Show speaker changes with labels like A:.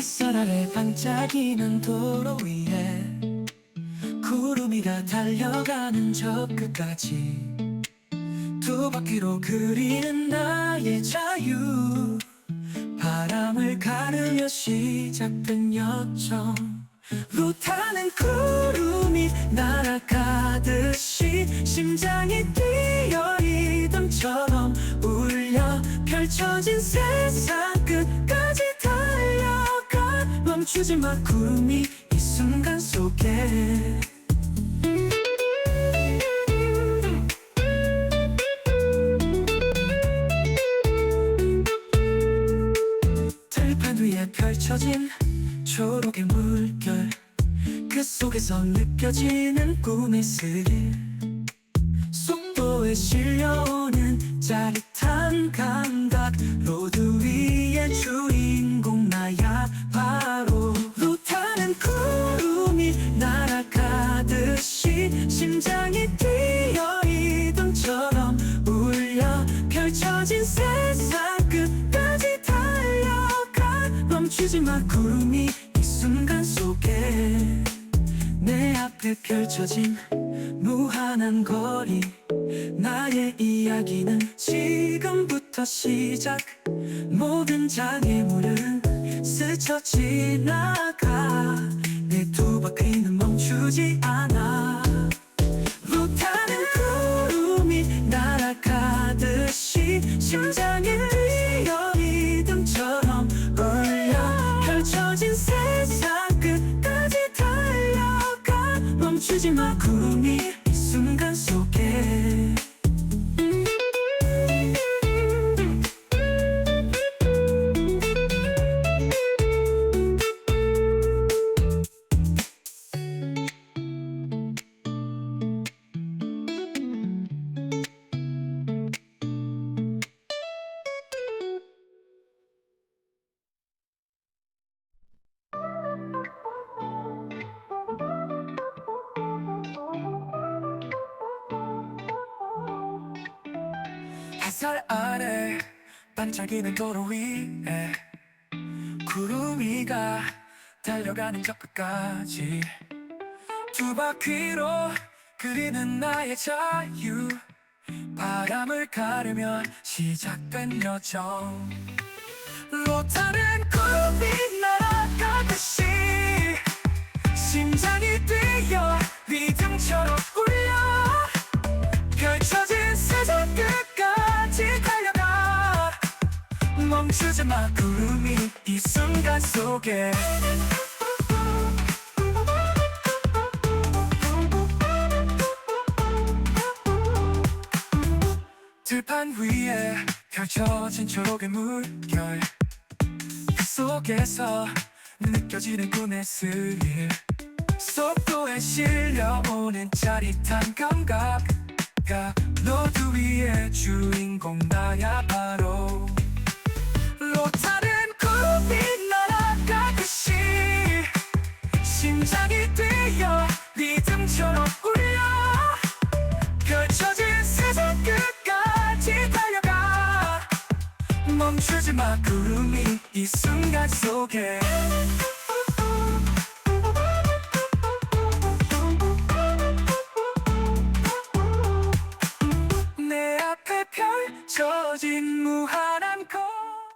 A: 햇살 아래 반짝이는 도로 위에 구름이 다 달려가는 저 끝까지 두 바퀴로 그리는 나의 자유. 바람을 가르며 시작된 여정. 루타는 구름이 날아가듯이 심장이 뛰어 리듬처럼 울려 펼쳐진 세상 끝까지 멈추지 마 구름이 이 순간 속에. 들판 위에 펼쳐진 초록의 물결 그 속에서 느껴지는 꿈의 스릴. 속도에 실려오는 짜릿한 감각 로드 위의 주인 펼쳐진 세상 끝까지 달려가. 멈추지 마 구름이 이 순간 속에. 내 앞에 펼쳐진 무한한 거리. 나의 이야기는 지금부터 시작. 모든 장애물은 스쳐 지나가 심장이 뛰어 리듬처럼 울려 펼쳐진 세상 끝까지 달려가 멈추지 마 구름이 햇살 아래 반짝이는 도로 위에 구름 위가 달려가는 저 끝까지 두 바퀴로 그리는 나의 자유. 바람을 가르며 시작된 여정. 로타는 구름이 날아가듯이 심장이 뛰 멈추지 마 구름이 이 순간 속에. 들판 위에 펼쳐진 초록의 물결. 그 속에서 느껴지는 꿈의 스릴. 속도에 실려오는 짜릿한 감각. 가 로드 위의 주인공 나야 바로 로타는 구름이 날아가듯이 심장이 뛰어 리듬처럼 울려 펼쳐진 세상 끝까지 달려가 멈추지 마 구름이 이 순간 속에